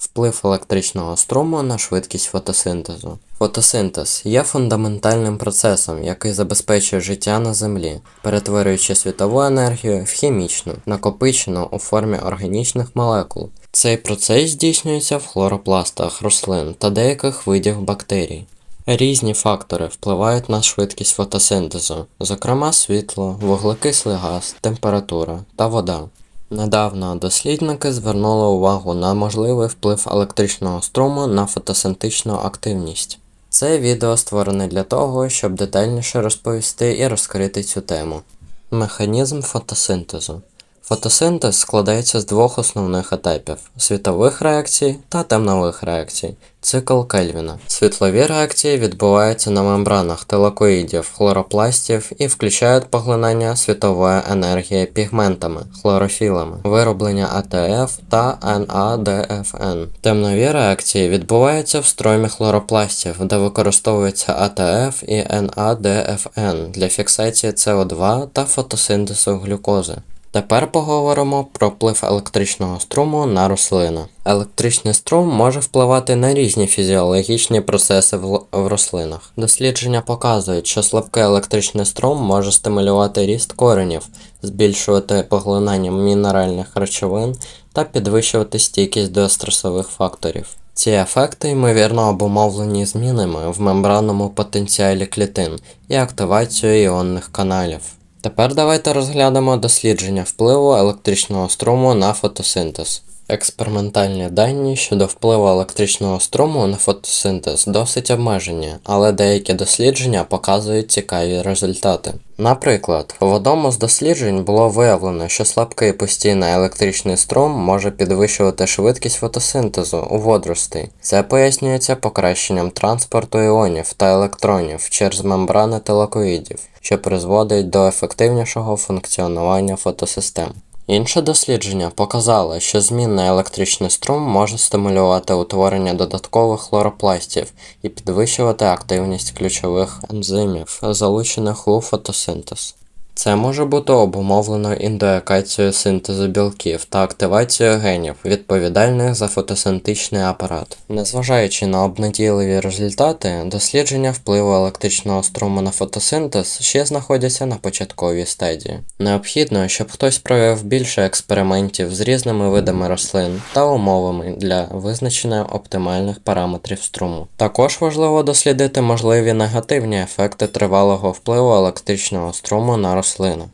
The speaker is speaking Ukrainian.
Вплив електричного струму на швидкість фотосинтезу. Фотосинтез є фундаментальним процесом, який забезпечує життя на Землі, перетворюючи світову енергію в хімічну, накопичену у формі органічних молекул. Цей процес здійснюється в хлоропластах рослин та деяких видів бактерій. Різні фактори впливають на швидкість фотосинтезу, зокрема світло, вуглекислий газ, температура та вода. Недавно дослідники звернули увагу на можливий вплив електричного струму на фотосинтичну активність. Це відео створене для того, щоб детальніше розповісти і розкрити цю тему. Механізм фотосинтезу. Фотосинтез складається з двох основних етапів світових реакцій та темнових реакцій. Цикл Кельвіна. Світлові реакції відбуваються на мембранах телакоїдів, хлоропластів і включають поглинання світової енергії пігментами, хлорофілами, вироблення АТФ та НАДФН. Темнові реакції відбуваються в строймі хлоропластів, де використовується АТФ і НАДФН для фіксації СО2 та фотосинтезу глюкози. Тепер поговоримо про вплив електричного струму на рослину. Електричний струм може впливати на різні фізіологічні процеси в, в рослинах. Дослідження показують, що слабкий електричний струм може стимулювати ріст коренів, збільшувати поглинання мінеральних речовин та підвищувати стійкість до стресових факторів. Ці ефекти ймовірно обумовлені змінами в мембранному потенціалі клітин і активацією іонних каналів. Тепер давайте розглянемо дослідження впливу електричного струму на фотосинтез. Експериментальні дані щодо впливу електричного струму на фотосинтез досить обмежені, але деякі дослідження показують цікаві результати. Наприклад, в одному з досліджень було виявлено, що слабкий постійний електричний струм може підвищувати швидкість фотосинтезу у водоростей. Це пояснюється покращенням транспорту іонів та електронів через мембрани телакоїдів, що призводить до ефективнішого функціонування фотосистем. Інше дослідження показало, що змінний електричний струм може стимулювати утворення додаткових хлоропластів і підвищувати активність ключових ензимів, залучених у фотосинтез. Це може бути обумовлено індоекацією синтезу білків та активацією генів, відповідальних за фотосинтичний апарат. Незважаючи на обнадійливі результати, дослідження впливу електричного струму на фотосинтез ще знаходяться на початковій стадії. Необхідно, щоб хтось провів більше експериментів з різними видами рослин та умовами для визначення оптимальних параметрів струму. Також важливо дослідити можливі негативні ефекти тривалого впливу електричного струму на рослину.